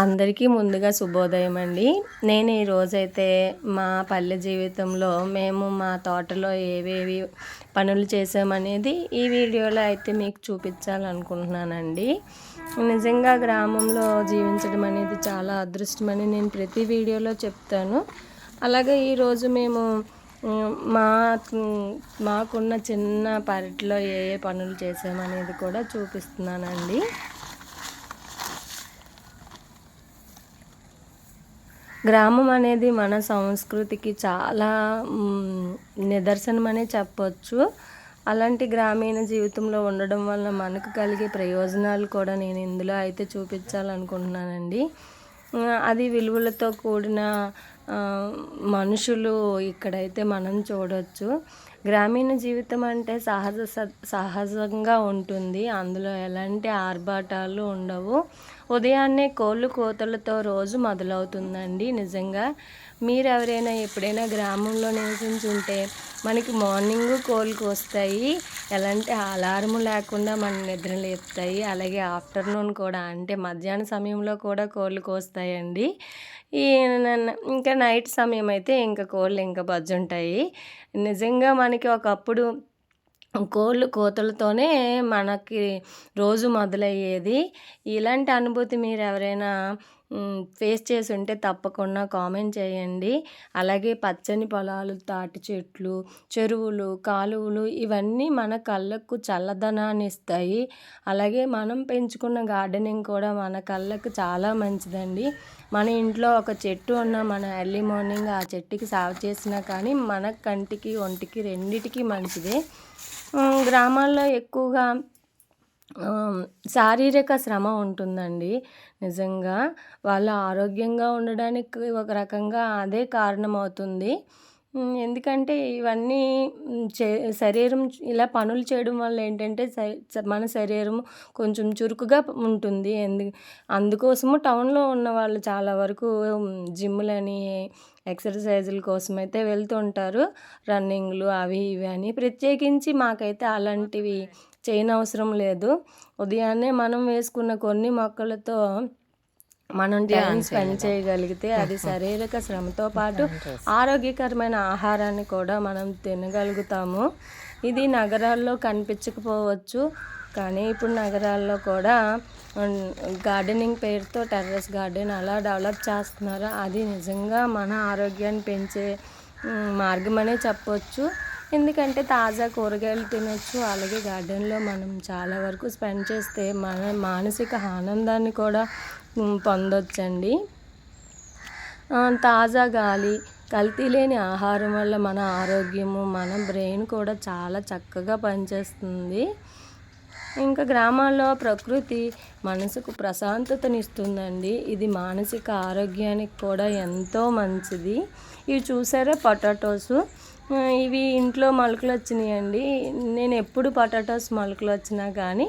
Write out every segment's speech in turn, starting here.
అందరికీ ముందుగా శుభోదయం అండి. నేను ఈరోజైతే మా పల్లె జీవితంలో మేము మా తోటలో ఏవేవి పనులు చేసామనేది ఈ వీడియోలో అయితే మీకు చూపించాలనుకుంటున్నానండి. నిజంగా గ్రామంలో జీవించడం అనేది చాలా అదృష్టమని నేను ప్రతి వీడియోలో చెప్తాను. అలాగే ఈరోజు మేము మా మాకున్న చిన్న పెరట్లో ఏ ఏ పనులు చేసామనేది కూడా చూపిస్తున్నానండి. గ్రామం అనేది మన సంస్కృతికి చాలా నిదర్శనం అనే చెప్పొచ్చు. అలాంటి గ్రామీణ జీవితంలో ఉండడం వల్ల మనకు కలిగే ప్రయోజనాలు కూడా నేను ఇందులో అయితే చూపించాలనుకుంటున్నానండి. అది విలువలతో కూడిన మనుషులు ఇక్కడైతే మనం చూడవచ్చు గ్రామీణ జీవితం అంటే సహజ సహజంగా ఉంటుంది. అందులో ఎలాంటి ఆర్భాటాలు ఉండవు. ఉదయాన్నే కోళ్ళు కోతలతో రోజు మొదలవుతుందండి నిజంగా. మీరు ఎవరైనా ఎప్పుడైనా గ్రామంలో నివసించుంటే మనకి మార్నింగ్ కోళ్ళు కోస్తాయి ఎలాంటి అలారం లేకుండా మన నిద్ర లేపుతాయి అలాగే ఆఫ్టర్నూన్ కూడా అంటే మధ్యాహ్న సమయంలో కూడా కోళ్ళు కోస్తాయండి ఈ ఇంకా నైట్ సమయం అయితే ఇంకా కోళ్ళు ఇంకా బజ్జుంటాయి. నిజంగా మనకి ఒకప్పుడు కోళ్ళు కోతలతోనే మనకి రోజు మొదలయ్యేది. ఇలాంటి అనుభూతి మీరు ఎవరైనా ఫేస్ చేసి ఉంటే తప్పకుండా కామెంట్ చేయండి. అలాగే పచ్చని పొలాలు తాటి చెట్లు చెరువులు కాలువలు ఇవన్నీ మన కళ్ళకు చల్లదనాన్ని ఇస్తాయి. అలాగే మనం పెంచుకున్న గార్డెనింగ్ కూడా మన కళ్ళకు చాలా మంచిదండి. మన ఇంట్లో ఒక చెట్టు ఉన్న మన ఎర్లీ మార్నింగ్ ఆ చెట్టుకి సాగు చేసినా కానీ మన కంటికి ఒంటికి రెండిటికి మంచిదే. గ్రామాల్లో ఎక్కువగా శారీరక శ్రమ ఉంటుందండి నిజంగా. వాళ్ళు ఆరోగ్యంగా ఉండడానికి ఒక రకంగా అదే కారణమవుతుంది. ఎందుకంటే ఇవన్నీ చే శరీరం ఇలా పనులు చేయడం వల్ల ఏంటంటే మన శరీరం కొంచెం చురుకుగా ఉంటుంది. ఎందు అందుకోసము టౌన్లో ఉన్న వాళ్ళు చాలా వరకు జిమ్లని ఎక్సర్సైజుల కోసం అయితే వెళ్తుంటారు రన్నింగ్లు అవి ఇవి అని. ప్రత్యేకించి మాకైతే అలాంటివి చేయనవసరం లేదు. ఉదయాన్నే మనం వేసుకున్న కొన్ని మొక్కలతో మనం టైం స్పెండ్ చేయగలిగితే అది శారీరక శ్రమతో పాటు ఆరోగ్యకరమైన ఆహారాన్ని కూడా మనం తినగలుగుతాము. ఇది నగరాల్లో కనిపించకపోవచ్చు కానీ ఇప్పుడు నగరాల్లో కూడా గార్డెనింగ్ పేరుతో టెర్రస్ గార్డెన్ అలా డెవలప్ చేస్తున్నారు? అది నిజంగా మన ఆరోగ్యాన్ని పెంచే మార్గం అనే చెప్పవచ్చు ఎందుకంటే తాజా కూరగాయలు తినొచ్చు. అలాగే గార్డెన్లో మనం చాలా వరకు స్పెండ్ చేస్తే మన మానసిక ఆనందాన్ని కూడా పొందొచ్చండి. తాజా గాలి కల్తీ లేని ఆహారం వల్ల మన ఆరోగ్యము మన బ్రెయిన్ కూడా చాలా చక్కగా పనిచేస్తుంది. ఇంకా గ్రామాల్లో ప్రకృతి మనసుకు ప్రశాంతతనిస్తుందండి. ఇది మానసిక ఆరోగ్యానికి కూడా ఎంతో మంచిది. ఇవి చూసారా పొటాటోస్? ఇవి ఇంట్లో మొలకలు వచ్చినాయండి నేను ఎప్పుడు పొటాటోస్ మొలకలు వచ్చినా కానీ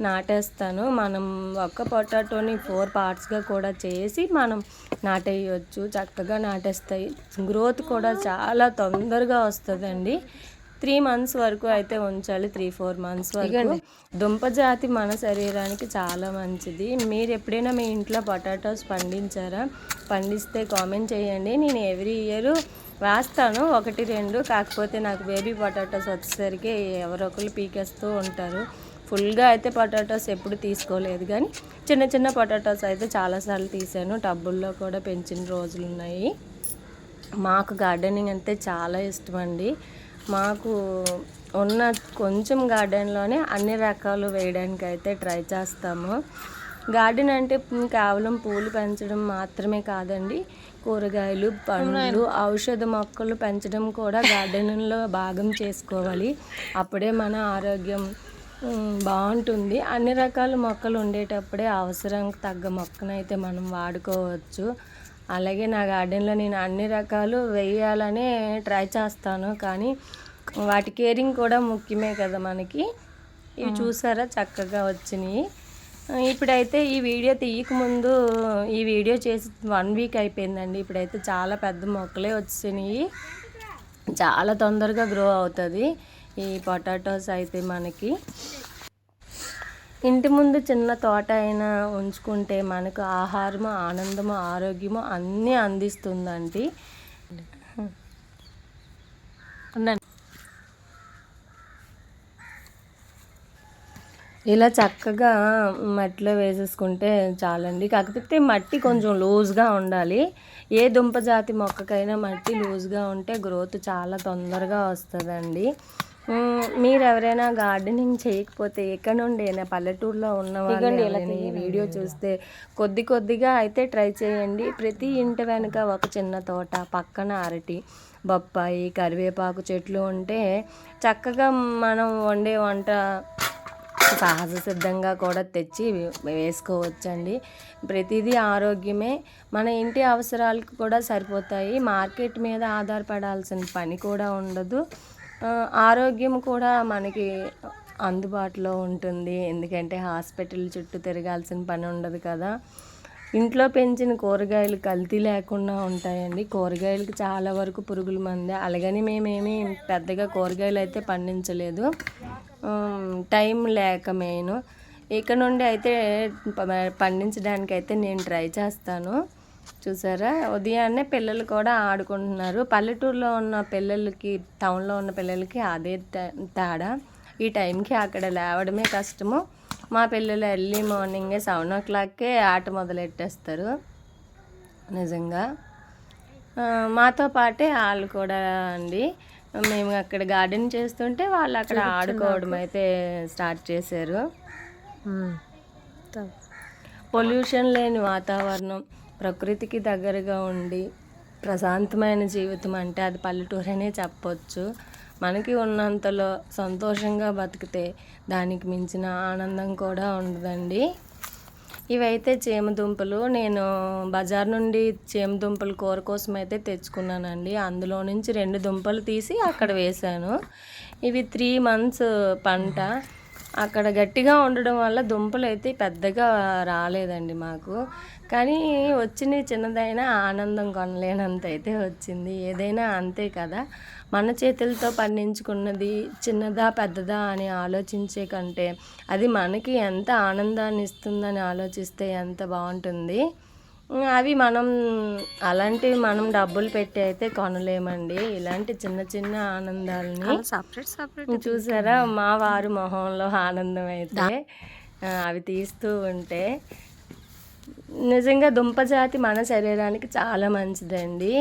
నాటేస్తాను. మనం ఒక్క పొటాటోని ఫోర్ పార్ట్స్గా కూడా చేసి మనం నాటేయచ్చు. చక్కగా నాటేస్తాయి. గ్రోత్ కూడా చాలా తొందరగా వస్తుందండి. త్రీ మంత్స్ వరకు అయితే ఉంచాలి. త్రీ ఫోర్ మంత్స్ వరకు. దుంప జాతి మన శరీరానికి చాలా మంచిది. మీరు ఎప్పుడైనా మీ ఇంట్లో పొటాటోస్ పండించారా? పండిస్తే కామెంట్ చేయండి. నేను ఎవ్రీ ఇయర్ వేస్తాను. ఒకటి రెండు. కాకపోతే నాకు బేబీ పొటాటోస్ వచ్చేసరికి ఎవరో ఒకరు పీకేస్తూ ఉంటారు. ఫుల్గా అయితే పొటాటోస్ ఎప్పుడు తీసుకోలేదు కానీ చిన్న చిన్న పొటాటోస్ అయితే చాలాసార్లు తీసాను. టబ్బుల్లో కూడా పెంచిన రోజులు ఉన్నాయి. మాకు గార్డెనింగ్ అంటే చాలా ఇష్టం అండి మాకు ఉన్న కొంచెం గార్డెన్లోనే అన్ని రకాలు వేయడానికి అయితే ట్రై చేస్తాము. గార్డెన్ అంటే కేవలం పూలు పెంచడం మాత్రమే కాదండి. కూరగాయలు పండ్లు ఔషధ మొక్కలు పెంచడం కూడా గార్డెన్లో భాగం చేసుకోవాలి. అప్పుడే మన ఆరోగ్యం బాగుంటుంది. అన్ని రకాల మొక్కలు ఉండేటప్పుడే అవసరం తగ్గ మొక్కనైతే మనం వాడుకోవచ్చు. అలాగే నా గార్డెన్లో నేను అన్ని రకాలు వేయాలనే ట్రై చేస్తాను. కానీ వాటి కేరింగ్ కూడా ముఖ్యమే కదా మనకి. ఇవి చూసారా? చక్కగా వచ్చినాయి. ఇప్పుడైతే ఈ వీడియో తీయకముందు ఈ వీడియో చేసి వన్ వీక్ అయిపోయిందండి. ఇప్పుడైతే చాలా పెద్ద మొక్కలే వచ్చినాయి. చాలా తొందరగా గ్రో అవుతుంది. ఈ పొటాటోస్ అయితే మనకి ఇంటి ముందు చిన్న తోట అయినా ఉంచుకుంటే మనకు ఆహారము ఆనందము ఆరోగ్యము అన్నీ అందిస్తుందండి. ఇలా చక్కగా మట్టిలో వేసేసుకుంటే చాలండి. కాకపోతే మట్టి కొంచెం లూజ్గా ఉండాలి. ఏ దుంప జాతి మొక్కకైనా మట్టి లూజ్గా ఉంటే గ్రోత్ చాలా తొందరగా వస్తుందండి. మీరు ఎవరైనా గార్డెనింగ్ చేయకపోతే ఎక్కడ నుండి అయినా పల్లెటూరులో ఉన్న వాళ్ళు వీడియో చూస్తే కొద్ది కొద్దిగా అయితే ట్రై చేయండి. ప్రతి ఇంటి వెనుక ఒక చిన్న తోట పక్కన అరటి బొప్పాయి కరివేపాకు చెట్లు ఉంటే చక్కగా మనం వండే వంట సహజ సిద్ధంగా కూడా తెచ్చి వేసుకోవచ్చండి. ప్రతిదీ ఆరోగ్యమే. మన ఇంటి అవసరాలకు కూడా సరిపోతాయి. మార్కెట్ మీద ఆధారపడాల్సిన పని కూడా ఉండదు. ఆరోగ్యం కూడా మనకి అందుబాటులో ఉంటుంది. ఎందుకంటే హాస్పిటల్ చుట్టూ తిరగాల్సిన పని ఉండదు కదా. ఇంట్లో పెంచిన కూరగాయలు కల్తీ లేకుండా ఉంటాయండి. కూరగాయలకు చాలా వరకు పురుగుల మంది. అలాగని మేమేమి పెద్దగా కూరగాయలు అయితే పండించలేదు. టైం లేక మెయిన్. ఇక్కడ నుండి అయితే పండించడానికి అయితే నేను ట్రై చేస్తాను. చూసారా? ఉదయాన్నే పిల్లలు కూడా ఆడుకుంటున్నారు. పల్లెటూరులో ఉన్న పిల్లలకి టౌన్లో ఉన్న పిల్లలకి అదే తేడా. ఈ టైంకి అక్కడ లేవడమే కష్టము. మా పిల్లలు ఎర్లీ మార్నింగే సెవెన్ ఓ క్లాక్కే ఆట మొదలెట్టేస్తారు. నిజంగా. మాతో పాటే వాళ్ళు కూడా అండి. మేము అక్కడ గార్డెన్ చేస్తుంటే వాళ్ళు అక్కడ ఆడుకోవడం అయితే స్టార్ట్ చేశారు. పొల్యూషన్ లేని వాతావరణం. ప్రకృతికి దగ్గరగా ఉండి ప్రశాంతమైన జీవితం అంటే అది పల్లెటూరనే చెప్పొచ్చు. మనకి ఉన్నంతలో సంతోషంగా బతికితే దానికి మించిన ఆనందం కూడా ఉండదండి. ఇవైతే చేమదుంపలు. నేను బజార్ నుండి చేమదుంపలు కూర కోసం అయితే తెచ్చుకున్నానండి. అందులో నుంచి రెండు దుంపలు తీసి అక్కడ వేశాను. ఇవి త్రీ మంత్స్ పంట. అక్కడ గట్టిగా ఉండడం వల్ల దుంపలు అయితే పెద్దగా రాలేదండి మాకు. కానీ వచ్చిన చిన్నదైనా ఆనందం కొనలేనంత అయితే వచ్చింది. ఏదైనా అంతే కదా. మన చేతులతో పండించుకున్నది చిన్నదా పెద్దదా అని ఆలోచించే కంటే అది మనకి ఎంత ఆనందాన్ని ఇస్తుందని ఆలోచిస్తే ఎంత బాగుంటుంది. అవి మనం అలాంటివి మనం డబ్బులు పెట్టి అయితే కొనలేమండి. ఇలాంటి చిన్న చిన్న ఆనందాలని సపరేట్ సపరేట్ చూసారా? మా వారు మొహంలో ఆనందం అయితే అవి తీస్తూ ఉంటే నిజంగా దుంప జాతి మన శరీరానికి చాలా మంచిదండి.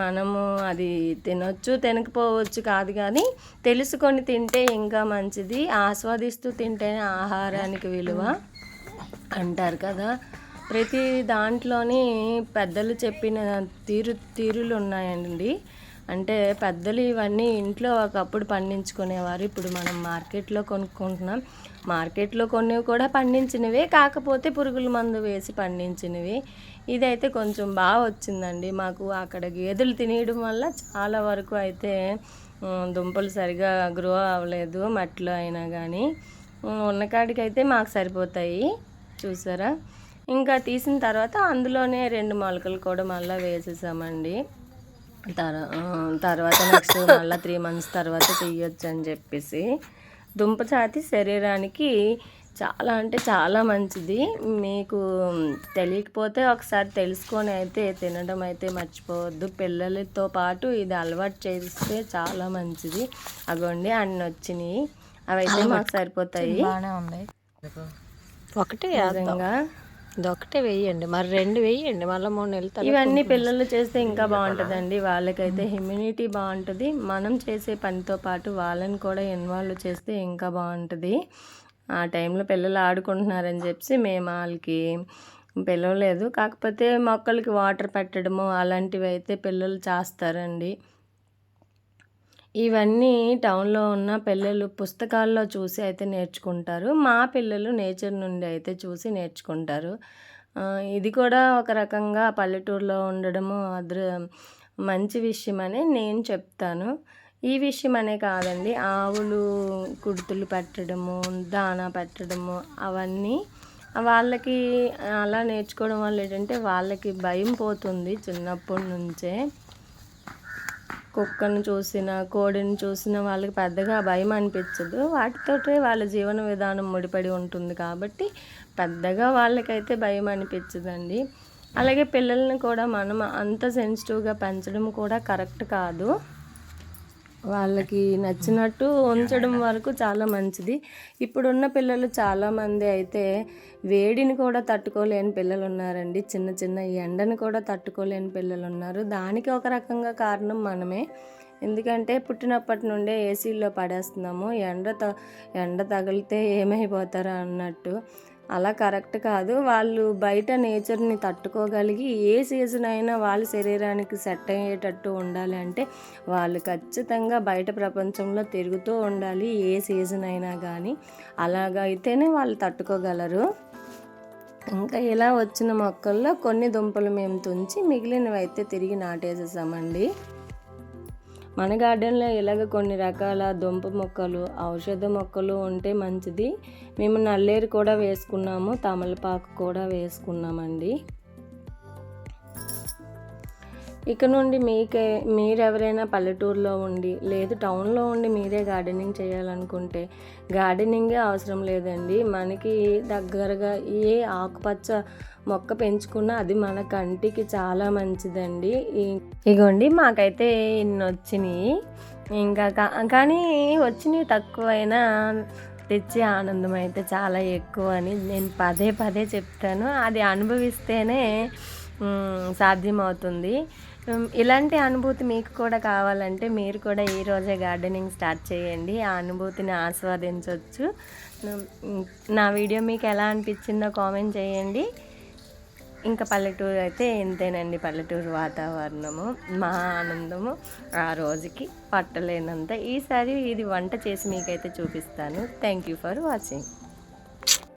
మనము అది తినొచ్చు తినకపోవచ్చు కాదు కానీ తెలుసుకొని తింటే ఇంకా మంచిది. ఆస్వాదిస్తూ తింటేనే ఆహారానికి విలువ అంటారు కదా. ప్రతి దాంట్లోని పెద్దలు చెప్పిన తీరు తీరులు ఉన్నాయండి. అంటే పెద్దలు ఇవన్నీ ఇంట్లో ఒకప్పుడు పండించుకునేవారు. ఇప్పుడు మనం మార్కెట్లో కొనుక్కుంటున్నాం. మార్కెట్లో కొన్ని కూడా పండించినవే. కాకపోతే పురుగుల మందు వేసి పండించినవి. ఇదైతే కొంచెం బాగా వచ్చిందండి. మాకు అక్కడ గేదెలు తినేయడం వల్ల చాలా వరకు అయితే దుంపలు సరిగా గ్రో అవ్వలేదు. మట్టిలో అయినా కానీ ఉన్నకాడికైతే అయితే మాకు సరిపోతాయి. చూసారా? ఇంకా తీసిన తర్వాత అందులోనే రెండు మొలకలు కూడా మళ్ళీ వేసేసామండి. తర్వాత నెక్స్ట్ మళ్ళీ త్రీ మంత్స్ తర్వాత తీయొచ్చు అని చెప్పేసి. దుంప జాతి శరీరానికి చాలా అంటే చాలా మంచిది. మీకు తెలియకపోతే ఒకసారి తెలుసుకొని అయితే తినడం అయితే మర్చిపోవద్దు. పిల్లలతో పాటు ఇది అలవాటు చేస్తే చాలా మంచిది. అగోండి అన్ని వచ్చినాయి. అవైతే మాకు సరిపోతాయి. బాగానే ఒకటే నిజంగా. ఇది ఒకటే వేయండి. మరి రెండు వేయండి. మళ్ళీ మూడు నెలలు ఇవన్నీ పిల్లలు చేస్తే ఇంకా బాగుంటుందండి. వాళ్ళకైతే ఇమ్యూనిటీ బాగుంటుంది. మనం చేసే పనితో పాటు వాళ్ళని కూడా ఇన్వాల్వ్ చేస్తే ఇంకా బాగుంటుంది. ఆ టైంలో పిల్లలు ఆడుకుంటున్నారని చెప్పి మేము వాళ్ళకి పిలవలేదు. కాకపోతే మొక్కలకి వాటర్ పెట్టడము అలాంటివి అయితే పిల్లలు చేస్తారండి. ఇవన్నీ టౌన్లో ఉన్న పిల్లలు పుస్తకాల్లో చూసి అయితే నేర్చుకుంటారు. మా పిల్లలు నేచర్ నుండి అయితే చూసి నేర్చుకుంటారు. ఇది కూడా ఒక రకంగా పల్లెటూరులో ఉండడము అదృ మంచి విషయం అని నేను చెప్తాను. ఈ విషయం అనే కాదండి ఆవులు కుడుతులు పెట్టడము దానా పెట్టడము అవన్నీ వాళ్ళకి అలా నేర్చుకోవడం వల్ల ఏంటంటే వాళ్ళకి భయం పోతుంది చిన్నప్పటి నుంచే. కుక్కను చూసిన కోడిని చూసిన వాళ్ళకి పెద్దగా భయం అనిపించదు. వాటితోటే వాళ్ళ జీవన విధానం ముడిపడి ఉంటుంది కాబట్టి పెద్దగా వాళ్ళకైతే భయం అనిపించదండి. అలాగే పిల్లల్ని కూడా మనం అంత సెన్సిటివ్గా పెంచడం కూడా కరెక్ట్ కాదు. వాళ్ళకి నచ్చినట్టు ఉంచడం వరకు చాలా మంచిది. ఇప్పుడున్న పిల్లలు చాలామంది అయితే వేడిని కూడా తట్టుకోలేని పిల్లలు ఉన్నారండి. చిన్న చిన్న ఎండని కూడా తట్టుకోలేని పిల్లలు ఉన్నారు. దానికి ఒక రకంగా కారణం మనమే. ఎందుకంటే పుట్టినప్పటి నుండే ఏసీల్లో పడేస్తున్నాము. ఎండ త ఎండ తగిలితే ఏమైపోతారా అన్నట్టు. అలా కరెక్ట్ కాదు. వాళ్ళు బయట నేచర్ని తట్టుకోగలిగి ఏ సీజన్ అయినా వాళ్ళ శరీరానికి సెట్ అయ్యేటట్టు ఉండాలి అంటే వాళ్ళు ఖచ్చితంగా బయట ప్రపంచంలో తిరుగుతూ ఉండాలి ఏ సీజన్ అయినా కానీ అలాగైతేనే వాళ్ళు తట్టుకోగలరు. ఇంకా ఇలా వచ్చిన మొక్కల్లో కొన్ని దుంపలు మేము తుంచి మిగిలినవి అయితే తిరిగి నాటేసేసామండి. మన గార్డెన్లో ఇలాగ కొన్ని రకాల దుంప మొక్కలు ఔషధ మొక్కలు ఉంటే మంచిది. మేము నల్లేరు కూడా వేసుకున్నాము తమలపాకు కూడా వేసుకున్నామండి. ఇక నుండి మీకే మీరెవరైనా పల్లెటూరులో ఉండి లేదు టౌన్లో ఉండి మీరే గార్డెనింగ్ చేయాలనుకుంటే గార్డెనింగే అవసరం లేదండి. మనకి దగ్గరగా ఏ ఆకుపచ్చ మొక్క పెంచుకున్నా అది మన కంటికి చాలా మంచిదండి. ఇగోండి మాకైతే ఇన్ని వచ్చినాయి ఇంకా కా- కానీ వచ్చినవి తక్కువైనా తెచ్చే ఆనందం అయితే చాలా ఎక్కువ అని నేను పదే పదే చెప్తాను. అది అనుభవిస్తేనే సాధ్యమవుతుంది. ఇలాంటి అనుభూతి మీకు కూడా కావాలంటే మీరు కూడా ఈరోజే గార్డెనింగ్ స్టార్ట్ చేయండి. ఆ అనుభూతిని ఆస్వాదించవచ్చు నా వీడియో మీకు ఎలా అనిపించిందో కామెంట్ చేయండి. ఇంకా పల్లెటూరు అయితే ఇంతేనండి పల్లెటూరు వాతావరణము మా ఆనందము. ఆ రోజుకి పట్టలేనంత. ఈసారి ఇది వంట చేసి మీకైతే చూపిస్తాను. Thank you for watching